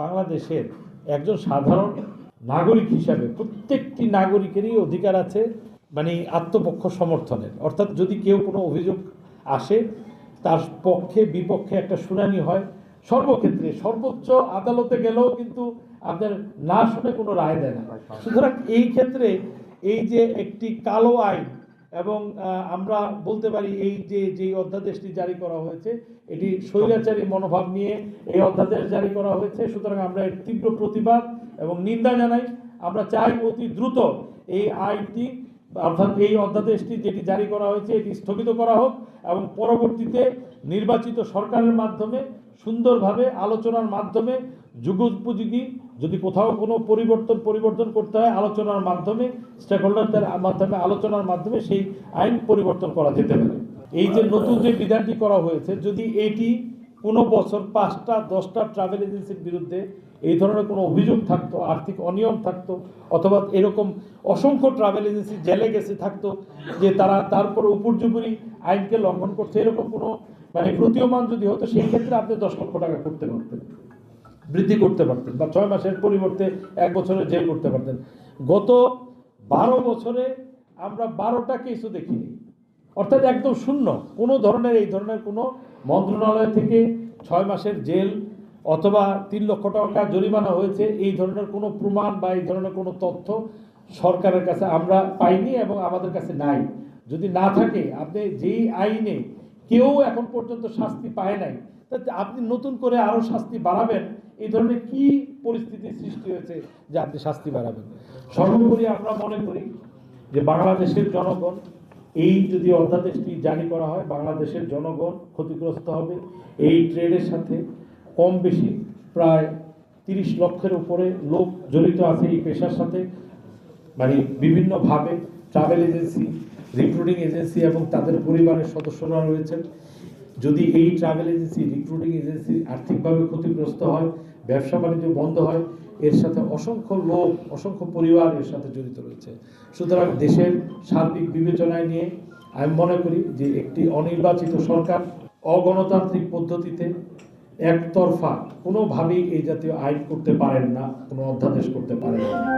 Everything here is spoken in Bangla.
বাংলাদেশের একজন সাধারণ নাগরিক হিসাবে প্রত্যেকটি নাগরিকেরই অধিকার আছে মানে আত্মপক্ষ সমর্থনের। অর্থাৎ যদি কেউ কোনো অভিযোগ আসে, তার পক্ষে, বিপক্ষে একটা শুনানি হয়, সর্বক্ষেত্রে সর্বোচ্চ আদালতে গেলেও কিন্তু আপনার না শুনে কোনো রায় দেয় না। সুতরাং এই ক্ষেত্রে এই যে একটি কালো আইন এবং আমরা বলতে পারি এই যে যে অধ্যাদেশটি জারি করা হয়েছে, এটি স্বৈরাচারী মনোভাব নিয়ে এই অধ্যাদেশ জারি করা হয়েছে। সুতরাং আমরা এর তীব্র প্রতিবাদ এবং নিন্দা জানাই। আমরা চাই অতি দ্রুত এই আইনটি, অর্থাৎ এই অধ্যাদেশটি যেটি জারি করা হয়েছে, এটি স্থগিত করা হোক এবং পরবর্তীতে নির্বাচিত সরকারের মাধ্যমে সুন্দরভাবে আলোচনার মাধ্যমে যুগোপযোগী, যদি কোথাও কোনো পরিবর্তন পরিবর্তন করতে হয় আলোচনার মাধ্যমে স্টেক হোল্ডারদের মাধ্যমে, আলোচনার মাধ্যমে সেই আইন পরিবর্তন করা যেতে পারে। এই যে নতুন যে বিধানটি করা হয়েছে, যদি এটি কোনো বছর পাঁচটা, দশটা ট্রাভেল এজেন্সির বিরুদ্ধে এই ধরনের কোনো অভিযোগ থাকতো, আর্থিক অনিয়ম থাকতো, অথবা এরকম অসংখ্য ট্রাভেল এজেন্সি জেলে গেছে, থাকতো, যে তারা তারপরে উপর্যুপরি আইনকে লঙ্ঘন করছে এরকম কোনো মানে প্রতীয়মান যদি হতো, সেই ক্ষেত্রে আপনি দশ লক্ষ টাকা করতে পারতেন। বৃদ্ধি করতে পারতেন বা ছয় মাসের পরিবর্তে এক বছরের জেল করতে পারতেন। গত বারো বছরে আমরা বারোটা কেসও দেখিনি। অর্থাৎ একদম শূন্য। কোনো ধরনের, এই ধরনের কোনো মন্ত্রণালয় থেকে ছয় মাসের জেল অথবা তিন লক্ষ টাকা জরিমানা হয়েছে, এই ধরনের কোনো প্রমাণ বা এই ধরনের কোনো তথ্য সরকারের কাছে আমরা পাইনি এবং আমাদের কাছে নাই। যদি না থাকে, আপনি যেই আইনে কেউ এখন পর্যন্ত শাস্তি পায় নাই। আপনি নতুন করে আরও শাস্তি বাড়াবেন, এই ধরনের কি পরিস্থিতির সৃষ্টি হয়েছে যে আপনি শাস্তি বাড়াবেন? সর্বোপরি আমরা মনে করি যে বাংলাদেশের জনগণ, এই যদি অধ্যাদেশটি জারি করা হয়, বাংলাদেশের জনগণ ক্ষতিগ্রস্ত হবে। এই ট্রেডের সাথে কম বেশি প্রায় তিরিশ লক্ষের উপরে লোক জড়িত আছে এই পেশার সাথে। মানে বিভিন্নভাবে ট্রাভেল এজেন্সি, রিক্রুটিং এজেন্সি এবং তাদের পরিবারের সদস্যরা রয়েছেন। যদি এই ট্রাভেল এজেন্সি, রিক্রুটিং এজেন্সি আর্থিকভাবে ক্ষতিগ্রস্ত হয়, ব্যবসা বাণিজ্য বন্ধ হয়, এর সাথে অসংখ্য লোক, অসংখ্য পরিবার এর সাথে জড়িত রয়েছে। সুতরাং দেশের সার্বিক বিবেচনায় নিয়ে আমি মনে করি যে একটি অনির্বাচিত সরকার অগণতান্ত্রিক পদ্ধতিতে একতরফা কোনোভাবেই এই জাতীয় আইন করতে পারেন না, কোনো অধ্যাদেশ করতে পারেন না।